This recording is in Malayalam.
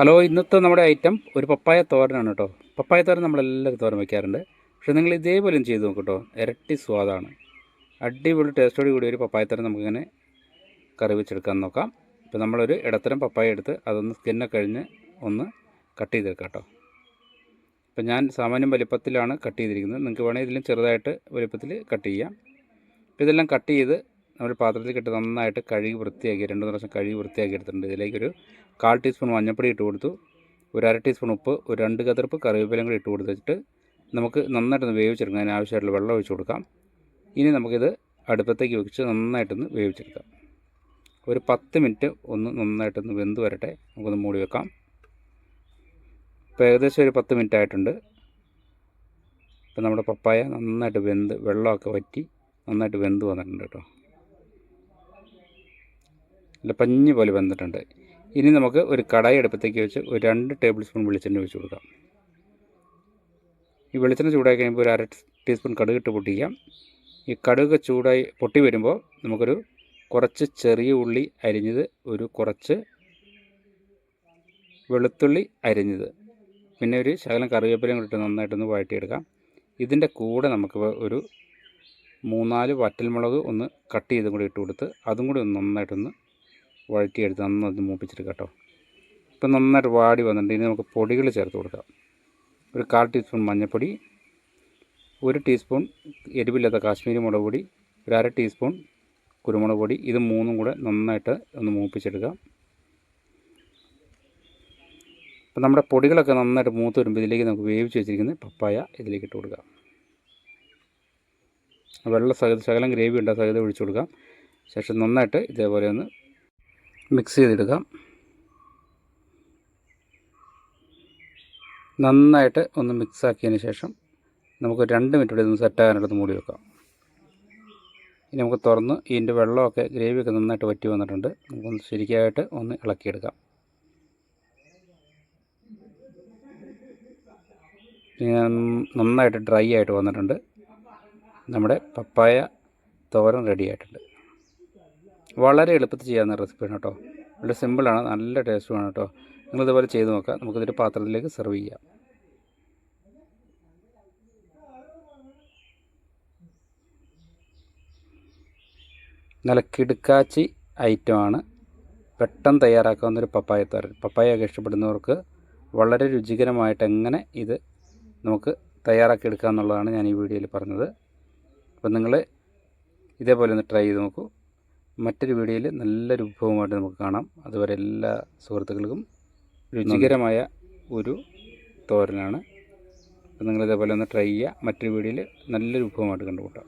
ഹലോ ഇന്നത്തെ നമ്മുടെ ഐറ്റം ഒരു പപ്പായ തോരനാണ് കേട്ടോ പപ്പായ തോരൻ നമ്മളെല്ലാവരും തോരൻ വയ്ക്കാറുണ്ട് പക്ഷേ നിങ്ങൾ ഇതേപോലെയും ചെയ്ത് നോക്കും കേട്ടോ ഇരട്ടി സ്വാദാണ്. അടിപൊളി ടേസ്റ്റോട് കൂടി ഒരു പപ്പായ തോരൻ നമുക്കിങ്ങനെ കറി വെച്ചെടുക്കാൻ നോക്കാം. ഇപ്പോൾ നമ്മളൊരു ഇടത്തരം പപ്പായ എടുത്ത് അതൊന്ന് സ്കിന്നൊക്കെ കഴിഞ്ഞ് ഒന്ന് കട്ട് ചെയ്തെടുക്കാം കേട്ടോ ഇപ്പം ഞാൻ സാമാന്യം വലിപ്പത്തിലാണ് കട്ട് ചെയ്തിരിക്കുന്നത്. നിങ്ങൾക്ക് വേണമെങ്കിൽ ഇതിലും ചെറുതായിട്ട് വലിപ്പത്തിൽ കട്ട് ചെയ്യാം. ഇതെല്ലാം കട്ട് ചെയ്ത് നമ്മൾ പാത്രത്തിൽ കിട്ടി നന്നായിട്ട് കഴുകി വൃത്തിയാക്കി രണ്ട് മൂന്ന് പ്രാവശ്യം കഴുകി വൃത്തിയാക്കി എടുത്തിട്ടുണ്ട്. ഇതിലേക്കൊരു കാൽ ടീസ്പൂൺ മഞ്ഞൾപ്പൊടി ഇട്ട് കൊടുത്തു. ഒരു അര ടീസ്പൂൺ ഉപ്പ് ഒരു രണ്ട് കതിർപ്പ് കറിവേപ്പിലയും കൂടി ഇട്ട് കൊടുത്തിട്ട് നമുക്ക് നന്നായിട്ടൊന്ന് വേവിച്ചെടുക്കാം. അതിന് ആവശ്യമായിട്ടുള്ള വെള്ളം ഒഴിച്ച് കൊടുക്കാം. ഇനി നമുക്കിത് അടുപ്പത്തേക്ക് വെച്ച് നന്നായിട്ടൊന്ന് വേവിച്ചെടുക്കാം. ഒരു പത്ത് മിനിറ്റ് ഒന്ന് നന്നായിട്ടൊന്ന് വെന്ത് വരട്ടെ. നമുക്കൊന്ന് മൂടി വെക്കാം. ഇപ്പോൾ ഏകദേശം ഒരു പത്ത് മിനിറ്റ് ആയിട്ടുണ്ട്. ഇപ്പം നമ്മുടെ പപ്പായ നന്നായിട്ട് വെന്ത് വെള്ളമൊക്കെ വറ്റി നന്നായിട്ട് വെന്ത് വന്നിട്ടുണ്ട് കേട്ടോ. നല്ല പഞ്ഞു പോലെ വന്നിട്ടുണ്ട്. ഇനി നമുക്ക് ഒരു കടായി അടുപ്പത്തേക്ക് വെച്ച് ഒരു രണ്ട് ടേബിൾ സ്പൂൺ വെളിച്ചെണ്ണ ഒഴിച്ച് കൊടുക്കാം. ഈ വെളിച്ചെണ്ണ ചൂടായി കഴിയുമ്പോൾ ഒരു അര ടീസ്പൂൺ കടുകിട്ട് പൊട്ടിക്കാം. ഈ കടുക് ചൂടായി പൊട്ടി വരുമ്പോൾ നമുക്കൊരു കുറച്ച് ചെറിയ ഉള്ളി അരിഞ്ഞത് ഒരു കുറച്ച് വെളുത്തുള്ളി അരിഞ്ഞത്. പിന്നെ ഒരു ശകലം കറിവേപ്പിലയും കൂടി ഇട്ട് നന്നായിട്ടൊന്ന് വഴറ്റിയെടുക്കാം. ഇതിന്റെ കൂടെ നമുക്ക് ഒരു മൂന്നാൽ വറ്റൽമുളക് ഒന്ന് കട്ട് ചെയ്തും കൂടി ഇട്ട് കൊടുത്ത് അതും കൂടി ഒന്ന് നന്നായിട്ടൊന്ന് വഴറ്റിയെടുത്ത് നന്നായിട്ട് മൂപ്പിച്ചെടുക്കാം കേട്ടോ. ഇപ്പം നന്നായിട്ട് വാടി വന്നിട്ടുണ്ട്. ഇനി നമുക്ക് പൊടികൾ ചേർത്ത് കൊടുക്കാം. ഒരു കാൽ ടീസ്പൂൺ മഞ്ഞൾപ്പൊടി ഒരു ടീസ്പൂൺ എരിവില്ലാത്ത കാശ്മീരി മുളക് പൊടി ഒരു അര ടീസ്പൂൺ കുരുമുളക് പൊടി. ഇത് മൂന്നും കൂടെ നന്നായിട്ട് ഒന്ന് മൂപ്പിച്ചെടുക്കാം. അപ്പം നമ്മുടെ പൊടികളൊക്കെ നന്നായിട്ട് മൂത്ത് വരുമ്പോൾ ഇതിലേക്ക് നമുക്ക് വേവിച്ച് വെച്ചിരിക്കുന്ന പപ്പായ ഇതിലേക്ക് ഇട്ട് കൊടുക്കാം. വെള്ള സഹിത ശകലം ഗ്രേവി ഉണ്ട് ആ സഹിതം ഒഴിച്ചു കൊടുക്കാം. ശേഷം നന്നായിട്ട് ഇതേപോലെ ഒന്ന് മിക്സ് ചെയ്തെടുക്കാം. നന്നായിട്ട് ഒന്ന് മിക്സ് ആക്കിയതിന് ശേഷം നമുക്ക് രണ്ട് മിനിറ്റ് കൂടി ഒന്ന് സെറ്റാകാനായിട്ട് മൂടി വെക്കാം. ഇനി നമുക്ക് തുറന്ന് ഇതിന്റെ വെള്ളമൊക്കെ ഗ്രേവിയൊക്കെ നന്നായിട്ട് വറ്റി വന്നിട്ടുണ്ട്. നമുക്കൊന്ന് ശരിക്കായിട്ട് ഒന്ന് ഇളക്കിയെടുക്കാം. നന്നായിട്ട് ഡ്രൈ ആയിട്ട് വന്നിട്ടുണ്ട്. നമ്മുടെ പപ്പായ തോരൻ റെഡി ആയിട്ടുണ്ട്. വളരെ എളുപ്പത്തിൽ ചെയ്യാവുന്ന റെസിപ്പിയാണ് കേട്ടോ. വളരെ സിമ്പിളാണ് നല്ല ടേസ്റ്റുമാണ് കേട്ടോ. നിങ്ങളിതുപോലെ ചെയ്ത് നോക്കാം നമുക്കിതൊരു പാത്രത്തിലേക്ക് സെർവ് ചെയ്യാം. നല്ല കിടുക്കാച്ചി ഐറ്റമാണ് പെട്ടെന്ന് തയ്യാറാക്കാവുന്നൊരു പപ്പായ തോരൻ പപ്പായൊക്കെ ഇഷ്ടപ്പെടുന്നവർക്ക് വളരെ രുചികരമായിട്ട് എങ്ങനെ ഇത് നമുക്ക് തയ്യാറാക്കി എന്നുള്ളതാണ് ഞാൻ ഈ വീഡിയോയിൽ പറഞ്ഞത്. അപ്പം നിങ്ങൾ ഇതേപോലെ ഒന്ന് ട്രൈ ചെയ്ത് നോക്കൂ. മറ്റൊരു വീഡിയോയിൽ നല്ലൊരു വിഭവമായിട്ട് നമുക്ക് കാണാം. അതുവരെ എല്ലാ സുഹൃത്തുക്കൾക്കും രുചികരമായ ഒരു തോരനാണ്. അപ്പം നിങ്ങളിതേപോലെ ഒന്ന് ട്രൈ ചെയ്യുക. മറ്റൊരു വീഡിയോയിൽ നല്ലൊരു വിഭവമായിട്ട് കണ്ടുമുട്ടാം.